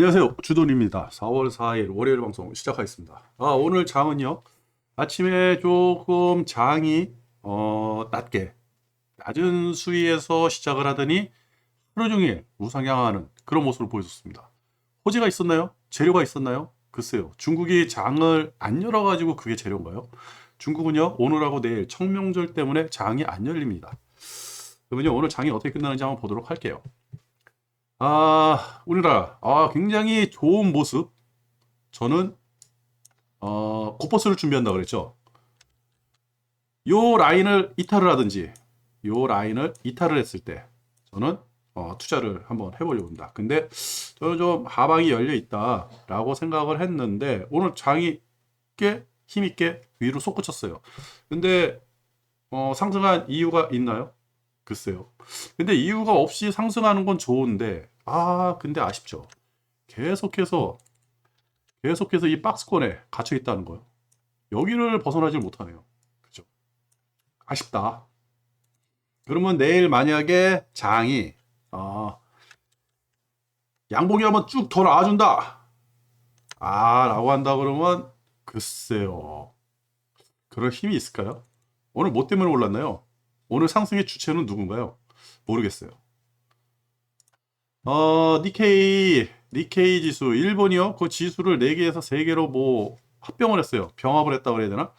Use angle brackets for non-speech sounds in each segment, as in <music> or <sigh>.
안녕하세요. 주돈입니다. 4월 4일 월요일 방송 시작하겠습니다. 아, 오늘 장은요. 아침에 조금 장이 어, 낮게 낮은 수위에서 시작을 하더니 하루 종일 우상향하는 그런 모습을 보여줬습니다. 호재가 있었나요? 재료가 있었나요? 글쎄요. 중국이 장을 안 열어가지고 그게 재료인가요? 중국은요, 오늘하고 내일 청명절 때문에 장이 안 열립니다. 그러면요, 오늘 장이 어떻게 끝나는지 한번 보도록 할게요. 아, 우리나라, 아, 굉장히 좋은 모습. 저는, 어, 코퍼스를 준비한다 그랬죠. 요 라인을 이탈을 하든지, 요 라인을 이탈을 했을 때, 저는, 어, 투자를 한번 해보려고 합니다. 근데, 저는 좀 하방이 열려 있다라고 생각을 했는데, 오늘 장이 꽤 힘있게 위로 솟구쳤어요. 근데, 어, 상승한 이유가 있나요? 글쎄요. 근데 이유가 없이 상승하는 건 좋은데, 아, 근데 아쉽죠. 계속해서, 계속해서 이 박스권에 갇혀 있다는 거요. 여기를 벗어나질 못하네요. 그죠? 아쉽다. 그러면 내일 만약에 장이, 아, 양봉이 한번 쭉 더 나와준다. 아, 라고 한다 그러면, 글쎄요. 그럴 힘이 있을까요? 오늘 뭐 때문에 올랐나요? 오늘 상승의 주체는 누군가요? 모르겠어요. 어, 니케이, 니케이 지수, 일본이요? 그 지수를 4개에서 3개로 뭐 합병을 했어요. 병합을 했다고 그래야 되나?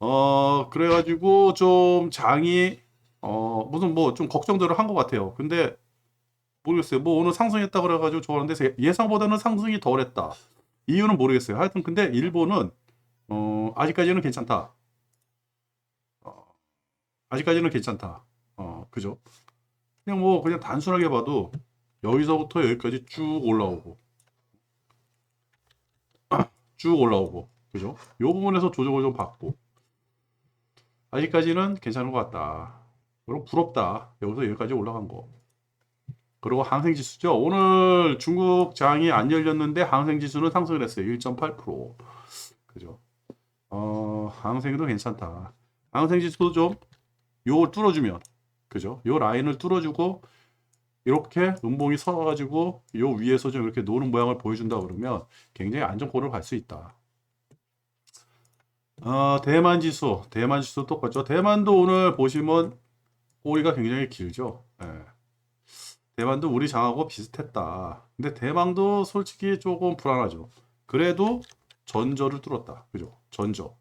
어, 그래가지고 좀 장이, 어, 무슨 뭐 좀 걱정들을 한 것 같아요. 근데 모르겠어요. 뭐 오늘 상승했다 그래가지고 좋았는데 예상보다는 상승이 덜 했다. 이유는 모르겠어요. 하여튼 근데 일본은, 어, 아직까지는 괜찮다. 어, 아직까지는 괜찮다. 어, 그죠? 그냥 뭐 그냥 단순하게 봐도 여기서부터 여기까지 쭉 올라오고 <clears throat> 쭉 올라오고 그죠? 요 부분에서 조정을 좀 받고 아직까지는 괜찮은 것 같다. 그리고 부럽다. 여기서 여기까지 올라간 거. 그리고 항생지수죠. 오늘 중국 장이 안 열렸는데 항생지수는 상승을 했어요. 1.8%. 그죠? 어, 항생도 괜찮다. 항생지수도 좀 요걸 뚫어주면 그죠? 요 라인을 뚫어주고 이렇게 음봉이 서가지고 요 위에서 좀 이렇게 노는 모양을 보여준다 그러면 굉장히 안정권을 갈 수 있다. 어, 대만 지수, 대만 지수 똑같죠. 대만도 오늘 보시면 꼬리가 굉장히 길죠. 예. 대만도 우리 장하고 비슷했다. 근데 대만도 솔직히 조금 불안하죠. 그래도 전저를 뚫었다. 그죠? 전저.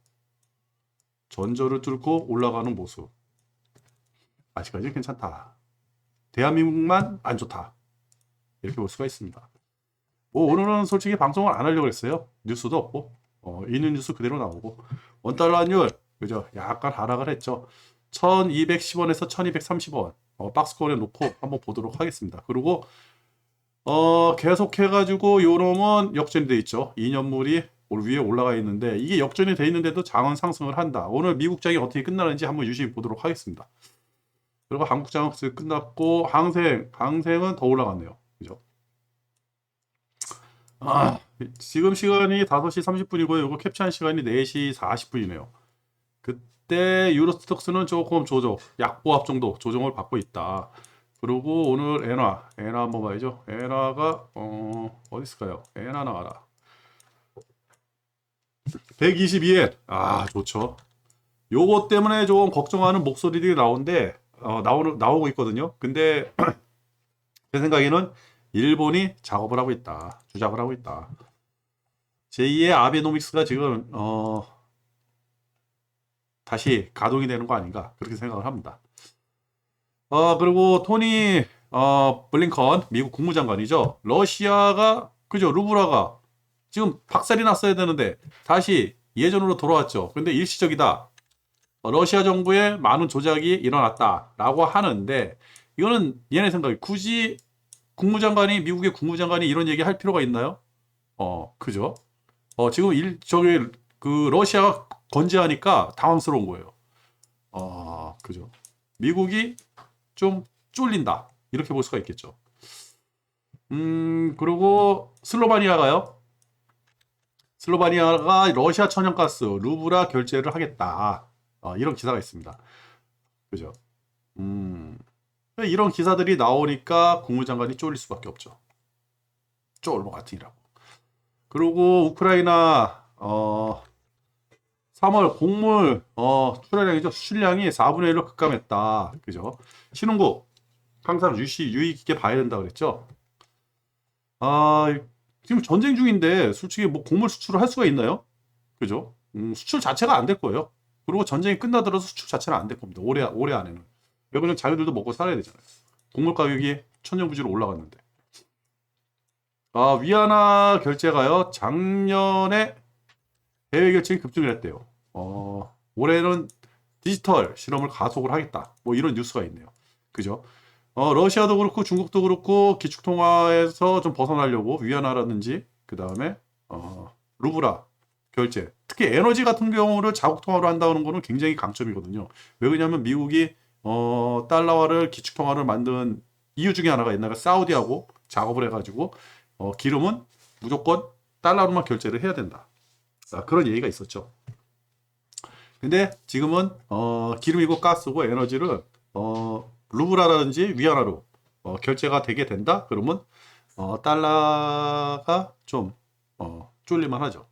전저를 뚫고 올라가는 모습. 아직까지 괜찮다. 대한민국만 안 좋다. 이렇게 볼 수가 있습니다. 뭐 오늘은 솔직히 방송을 안 하려고 했어요. 뉴스도 없고 어, 있는 뉴스 그대로 나오고 원달러 환율 그죠? 약간 하락을 했죠. 1210원에서 1230원 어, 박스권에 놓고 한번 보도록 하겠습니다. 그리고 어, 계속 해가지고 요놈은 역전이 돼 있죠. 2년물이 위에 올라가 있는데 이게 역전이 돼 있는데도 장은 상승을 한다. 오늘 미국장이 어떻게 끝나는지 한번 유심히 보도록 하겠습니다. 그리고 한국 장학생 끝났고 항생 항생은 더 올라갔네요. 그죠? 아, 지금 시간이 5시 30분이고요. 이거 캡처한 시간이 4시 40분이네요. 그때 유로스톡스는 조금 조정, 약보합 정도 조정을 받고 있다. 그리고 오늘 엔화, 엔화 한번 봐야죠. 엔화가 어, 어디 있을까요? 엔화 나와라. 122엔. 아, 좋죠. 요거 때문에 조금 걱정하는 목소리들이 나오는데 어, 나오는 나오고 있거든요. 근데 <clears throat> 제 생각에는 일본이 작업을 하고 있다. 주작을 하고 있다. 제2의 아베노믹스가 지금 어, 다시 가동이 되는 거 아닌가 그렇게 생각을 합니다. 어, 그리고 토니 어, 블링컨 미국 국무장관이죠. 러시아가 그죠 루브라가 지금 박살이 났어야 되는데 다시 예전으로 돌아왔죠. 근데 일시적이다. 러시아 정부에 많은 조작이 일어났다라고 하는데 이거는 얘네 생각이 굳이 국무장관이 미국의 국무장관이 이런 얘기 할 필요가 있나요? 어, 그죠? 어, 지금 일 저기 그 러시아가 건재하니까 당황스러운 거예요. 어, 그죠? 미국이 좀 쫄린다. 이렇게 볼 수가 있겠죠. 음, 그리고 슬로바니아가요. 슬로바니아가 러시아 천연가스 루브라 결제를 하겠다. 어, 이런 기사가 있습니다. 그죠? 음, 이런 기사들이 나오니까 국무장관이 쫄릴 수밖에 없죠. 쫄보 같으니라고. 그리고 우크라이나 어 3월 곡물 어 출하량이죠 수출량이 4분의 1로 급감했다. 그죠? 신흥국 항상 유시 유익 있게 봐야 된다 그랬죠. 아 지금 전쟁 중인데 솔직히 뭐 곡물 수출을 할 수가 있나요? 그죠? 음, 수출 자체가 안 될 거예요. 그리고 전쟁이 끝나더라도 수출 자체는 안 될 겁니다. 올해 올해 안에는. 왜냐면 자기들도 먹고 살아야 되잖아요. 곡물 가격이 천정부지로 올라갔는데. 아 위안화 결제가요 작년에 해외 결제가 급증을 했대요. 어 올해는 디지털 실험을 가속을 하겠다. 뭐 이런 뉴스가 있네요. 그죠? 어, 러시아도 그렇고 중국도 그렇고 기축통화에서 좀 벗어나려고 위안화라든지 그 다음에 어, 루브라 결제 특히 에너지 같은 경우를 자국 통화로 한다는 거는 굉장히 강점이거든요. 왜 그러냐면 미국이 어, 달러화를 기축 통화를 만든 이유 중에 하나가 옛날에 사우디하고 작업을 해가지고 어, 기름은 무조건 달러로만 결제를 해야 된다. 아, 그런 얘기가 있었죠. 근데 지금은 어, 기름이고 가스고 에너지를 어, 루브라라든지 위안화로 어, 결제가 되게 된다. 그러면 어, 달러가 좀 어, 쫄릴만 하죠.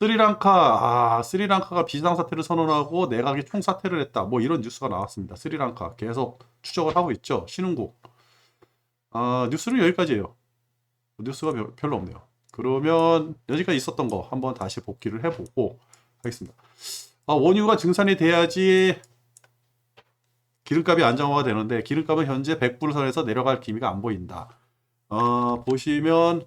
스리랑카, 아, 스리랑카가 비상사태를 선언하고 내각이 총사퇴를 했다. 뭐 이런 뉴스가 나왔습니다. 스리랑카 계속 추적을 하고 있죠. 신흥국. 아, 뉴스는 여기까지예요. 뉴스가 별- 별로 없네요. 그러면 여기까지 있었던 거 한번 다시 복귀를 해보고 하겠습니다. 아, 원유가 증산이 돼야지 기름값이 안정화가 되는데 기름값은 현재 100불 선에서 내려갈 기미가 안 보인다. 어, 보시면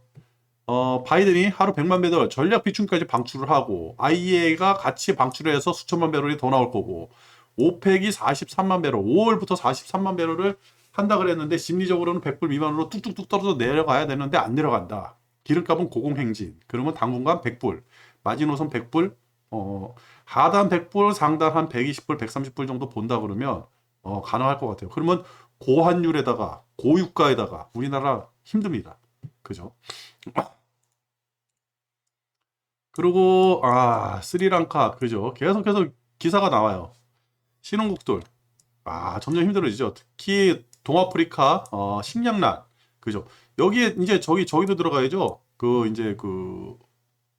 어, 바이든이 하루 100만 배럴 전략 비축까지 방출을 하고 IEA가 같이 방출을 해서 수천만 배럴이 더 나올 거고 오펙이 43만 배럴 5월부터 43만 배럴을 한다 그랬는데 심리적으로는 100불 미만으로 뚝뚝뚝 떨어져 내려가야 되는데 안 내려간다. 기름값은 고공행진. 그러면 당분간 100불, 마지노선 100불, 어, 하단 100불, 상단 한 120불, 130불 정도 본다 그러면 어, 가능할 것 같아요. 그러면 고환율에다가 고유가에다가 우리나라 힘듭니다. 그죠? 그리고 아 스리랑카 그죠? 계속해서 기사가 나와요. 신흥국들 아 점점 힘들어지죠. 특히 동아프리카 어, 식량난 그죠? 여기에 이제 저기 저기도 들어가야죠. 그 이제 그,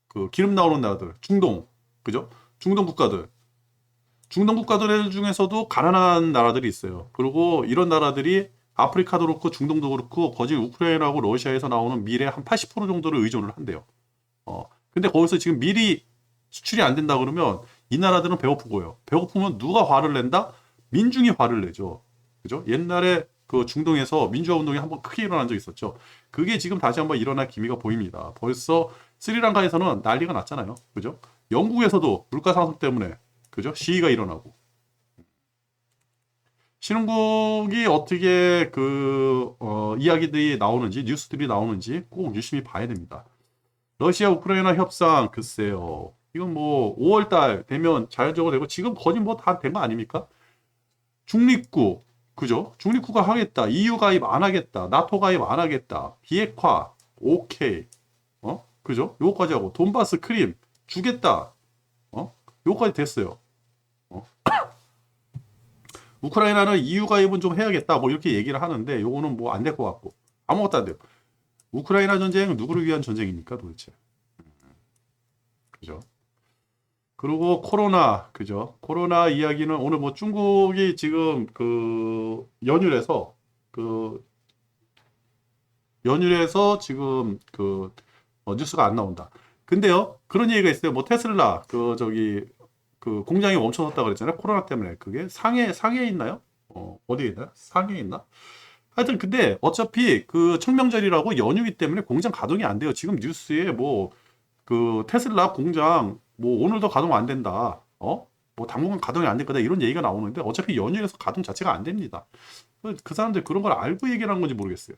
그 기름 나오는 나라들 중동 그죠? 중동 국가들 중동 국가들 중에서도 가난한 나라들이 있어요. 그리고 이런 나라들이 아프리카도 그렇고 중동도 그렇고 거기 우크라이나하고 러시아에서 나오는 밀의 한80% 정도를 의존을 한대요. 어. 근데 거기서 지금 밀이 수출이 안 된다 그러면 이 나라들은 배고프고요. 배고프면 누가 화를 낸다? 민중이 화를 내죠. 그죠? 옛날에 그 중동에서 민주화 운동이 한번 크게 일어난 적이 있었죠. 그게 지금 다시 한번 일어날 기미가 보입니다. 벌써 스리랑카에서는 난리가 났잖아요. 그죠? 영국에서도 물가 상승 때문에 그죠? 시위가 일어나고. 신흥국이 어떻게 그 어, 이야기들이 나오는지 뉴스들이 나오는지 꼭 유심히 봐야 됩니다. 러시아 우크라이나 협상 글쎄요. 이건 뭐 5월 달 되면 자연적으로 되고 지금 거의 뭐 다 된 거 아닙니까? 중립국 그죠? 중립국가 하겠다. EU 가입 안 하겠다. 나토 가입 안 하겠다. 비핵화 오케이. 어? 그죠? 요거까지 하고 돈바스 크림 주겠다. 어? 요거까지 됐어요. 어? 우크라이나는 EU 가입은 좀 해야겠다. 뭐 이렇게 얘기를 하는데 요거는 뭐 안 될 것 같고 아무것도 안 돼요. 우크라이나 전쟁은 누구를 위한 전쟁입니까 도대체? 그죠? 그리고 코로나 그죠? 코로나 이야기는 오늘 뭐 중국이 지금 그 연휴에서 그 연휴에서 지금 그 어, 뉴스가 안 나온다. 근데요 그런 얘기가 있어요. 뭐 테슬라 그 저기 그 공장이 멈춰섰다 그랬잖아요. 코로나 때문에 그게 상해 상해에 있나요? 어 어디에 있나요? 상해에 있나? 하여튼 근데 어차피 그 청명절이라고 연휴기 때문에 공장 가동이 안 돼요. 지금 뉴스에 뭐 그 테슬라 공장 뭐 오늘도 가동 안 된다. 어? 뭐 당분간 가동이 안 될 거다 이런 얘기가 나오는데 어차피 연휴에서 가동 자체가 안 됩니다. 그- 그 사람들 그런 걸 알고 얘기를 하는 건지 모르겠어요.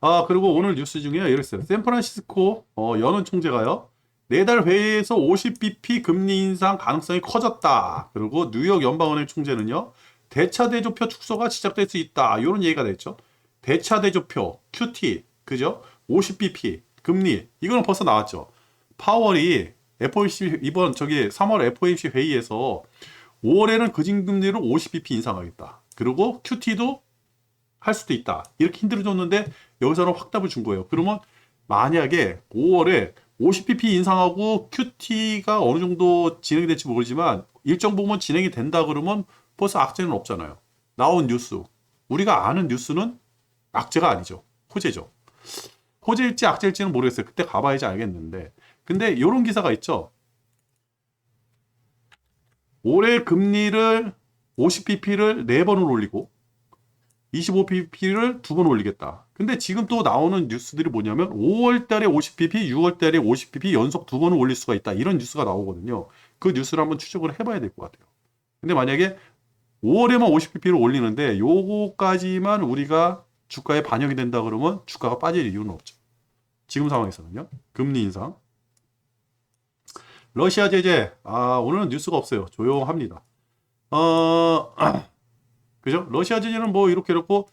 아 그리고 오늘 뉴스 중에 이렇게 있어요. 샌프란시스코 어, 연은 총재가요. 내달 회의에서 50bp 금리 인상 가능성이 커졌다. 그리고 뉴욕 연방은행 총재는요. 대차 대조표 축소가 시작될 수 있다. 이런 얘기가 됐죠. 대차 대조표 QT 그죠? 50bp 금리 이거는 벌써 나왔죠. 파월이 FOMC 이번 저기 3월 FOMC 회의에서 5월에는 그진금리를 50bp 인상하겠다. 그리고 QT도 할 수도 있다. 이렇게 힌트를 줬는데 여기서는 확답을 준 거예요. 그러면 만약에 5월에 50pp 인상하고 QT가 어느 정도 진행이 될지 모르지만 일정 부분 진행이 된다 그러면 벌써 악재는 없잖아요. 나온 뉴스. 우리가 아는 뉴스는 악재가 아니죠. 호재죠. 호재일지 악재일지는 모르겠어요. 그때 가봐야지 알겠는데. 근데 이런 기사가 있죠. 올해 금리를 50pp를 4번을 올리고 25pp를 두번 올리겠다. 근데 지금 또 나오는 뉴스들이 뭐냐면 5월 달에 50pp, 6월 달에 50pp 연속 두 번을 올릴 수가 있다. 이런 뉴스가 나오거든요. 그 뉴스를 한번 추적을 해봐야 될 것 같아요. 근데 만약에 5월에만 50pp를 올리는데 요거까지만 우리가 주가에 반영이 된다 그러면 주가가 빠질 이유는 없죠. 지금 상황에서는요. 금리 인상. 러시아 제재. 아, 오늘은 뉴스가 없어요. 조용합니다. 어, <clears throat> 그죠? 러시아 제재는 뭐 이렇게 이렇고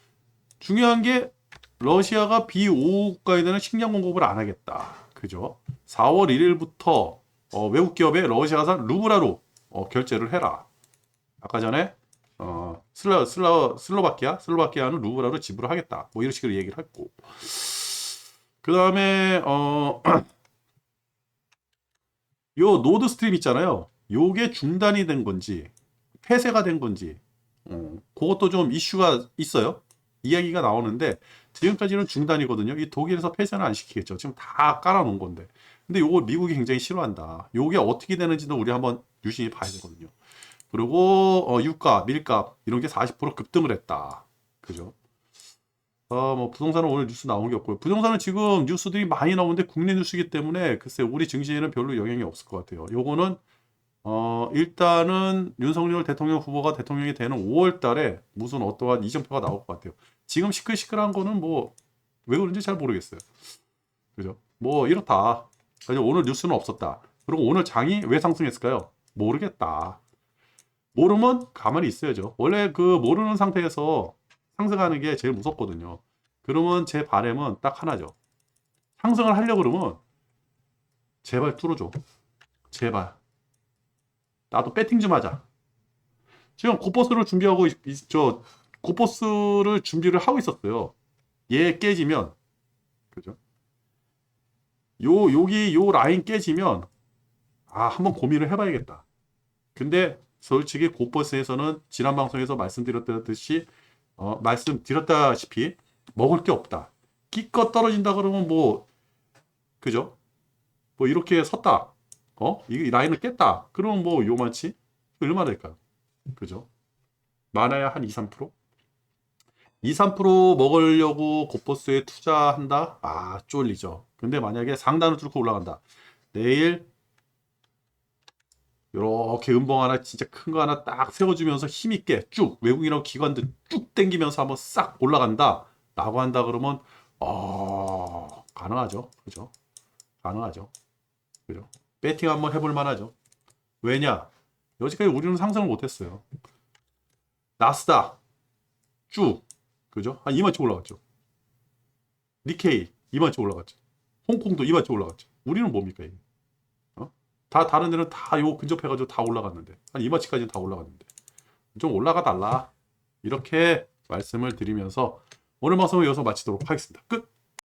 중요한 게 러시아가 비오후 국가에 대한 식량 공급을 안 하겠다. 그죠? 4월 1일부터 어, 외국 기업에 러시아산 루브라로 어, 결제를 해라. 아까 전에 어, 슬로, 슬로, 슬로바키아, 슬로바키아는 루브라로 지불을 하겠다. 뭐 이런 식으로 얘기를 했고. 그 다음에 어, <clears throat> 요 노드 스트림 있잖아요. 요게 중단이 된 건지 폐쇄가 된 건지 어, 그것도 좀 이슈가 있어요. 이야기가 나오는데 지금까지는 중단이거든요. 이 독일에서 폐쇄는 안 시키겠죠. 지금 다 깔아놓은 건데. 근데 요거 미국이 굉장히 싫어한다. 요게 어떻게 되는지도 우리 한번 유심히 봐야 되거든요. 그리고 어, 유가, 밀값 이런 게 40% 급등을 했다. 그죠? 어, 뭐 부동산은 오늘 뉴스 나온 게 없고요. 부동산은 지금 뉴스들이 많이 나오는데 국내 뉴스이기 때문에 글쎄 우리 증시에는 별로 영향이 없을 것 같아요. 요거는 어, 일단은 윤석열 대통령 후보가 대통령이 되는 5월 달에 무슨 어떠한 이정표가 나올 것 같아요. 지금 시끌시끌한 거는 뭐 왜 그런지 잘 모르겠어요. 그죠? 뭐 이렇다. 그래서 오늘 뉴스는 없었다. 그리고 오늘 장이 왜 상승했을까요? 모르겠다. 모르면 가만히 있어야죠. 원래 그 모르는 상태에서 상승하는 게 제일 무섭거든요. 그러면 제 바램은 딱 하나죠. 상승을 하려고 그러면 제발 뚫어줘. 제발. 나도 배팅 좀 하자. 지금 고버스를 준비하고 있, 있- 저 고버스를 준비를 하고 있었어요. 얘 깨지면 그죠? 요 여기 요 라인 깨지면 아 한번 고민을 해봐야겠다. 근데 솔직히 고버스에서는 지난 방송에서 말씀드렸듯이 어, 말씀드렸다시피 먹을 게 없다. 기껏 떨어진다 그러면 뭐 그죠? 뭐 이렇게 섰다. 어? 이 라인을 깼다. 그러면 뭐 요만치? 얼마 될까요? 그죠? 많아야 한 2, 3%? 2, 3% 먹으려고 고버스에 투자한다? 아, 쫄리죠. 근데 만약에 상단을 뚫고 올라간다. 내일 이렇게 음봉 하나 진짜 큰 거 하나 딱 세워주면서 힘있게 쭉 외국인하고 기관들 쭉 당기면서 한번 싹 올라간다. 라고 한다 그러면 어 가능하죠. 그죠? 가능하죠. 그죠? 배팅 한번 해볼 만하죠. 왜냐? 여지까지 우리는 상승을 못했어요. 나스닥 쭉. 그죠? 한 2만치 올라갔죠. 니케이 2만치 올라갔죠. 홍콩도 2만치 올라갔죠. 우리는 뭡니까 이게 다 다른 데는 다 요 근접해가지고 다 올라갔는데. 한 이마치까지는 다 올라갔는데. 좀 올라가 달라. 이렇게 말씀을 드리면서 오늘 방송을 여기서 마치도록 하겠습니다. 끝